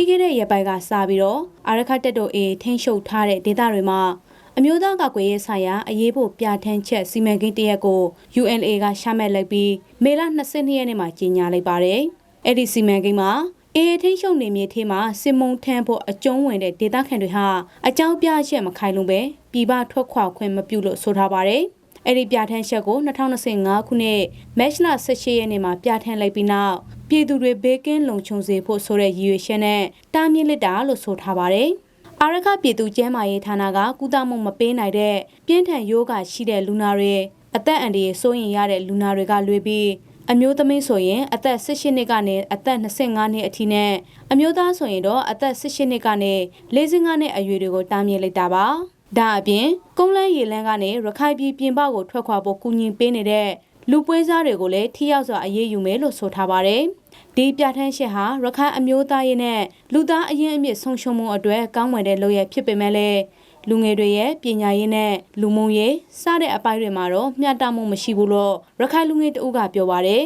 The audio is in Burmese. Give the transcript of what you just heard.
ပြီးခဲ့တဲ့ရက်ပိုင်းကစပြီးတော့အာရခတက်တော်အေထိန်းချုပ်ထားတဲ့ဒေသတွေမှာအမျိုးသားကာကွယ်ရေးဆိုင်ရာအရေးပေါ်ပြဋ္ဌာန်းချက်စီမံကိန်းတစ်ရက်ကို UNA ကရှာမှတ်လိုက်ပြီးမေလ22ရက်နေ့မှာကြေညာလိုက်ပါတယ်။အဲ့ဒီစီမံကိန်းမှာအေထိန်းချုပ်နေမြေထဲမှာစစ်မုံထမ်းဖို့အကျုံးဝင်တဲ့ဒေသခံတွေဟာအကြောင်းပြချက်မခိုင်လုံပဲပြည်ပထွက်ခွာခွင့်မပြုလို့ဆိုထားပါတယ်။အဲ့ဒီပြဋ္ဌာန်းချက်ကို2025ခုနှစ်မတ်လ18ရက်နေ့မှာပြဋ္ဌာန်းလိုက်ပြီးနောက် ပြည်သူတွေဘေးကင်းလုံခြုံစေဖို့ဆိုတဲ့ရည်ရွယ်ချက်နဲ့တားမြစ်လက်တာလို့ဆိုထားပါတယ်။အာရခပြည်သူကျန်းမာရေးဌာနကကုသမှုမပေးနိုင်တဲ့ပြင်းထန်ယောဂရှိတဲ့လူနာတွေအသက်အန္တရာယ်စိုးရင်ရတဲ့လူနာတွေကလွေပြီးအမျိုးသမီးဆိုရင်အသက်18နှစ်ကနေအသက်25နှစ်အထိနဲ့အမျိုးသားဆိုရင်တော့အသက်18နှစ်ကနေ45နှစ်အရွယ်တွေကိုတားမြစ်လိုက်တာပါ။ဒါအပြင်ကုန်းလန်းရေလန်းကနေရခိုင်ပြည်ပြင်ပကိုထွက်ခွာဖို့ကူညီပေးနေတဲ့လူပွဲစားတွေကိုလည်းထိရောက်စွာအရေးယူမယ်လို့ဆိုထားပါတယ်။ ဒီပြဋ္ဌာန်းချက်ဟာရခိုင်အမျိုးသားရေးနဲ့လူသားအရင်အမြင့်ဆုံးရှုံးမှုအတွက်ကောင်းမွန်တဲ့လုပ်ရဖြစ်ပေမဲ့လည်းလူငယ်တွေရဲ့ပညာရေးနဲ့လူမှုရေးစတဲ့အပိုင်းတွေမှာတော့မျှတမှုမရှိဘူးလို့ရခိုင်လူငယ်တအုပ်ကပြောပါတယ်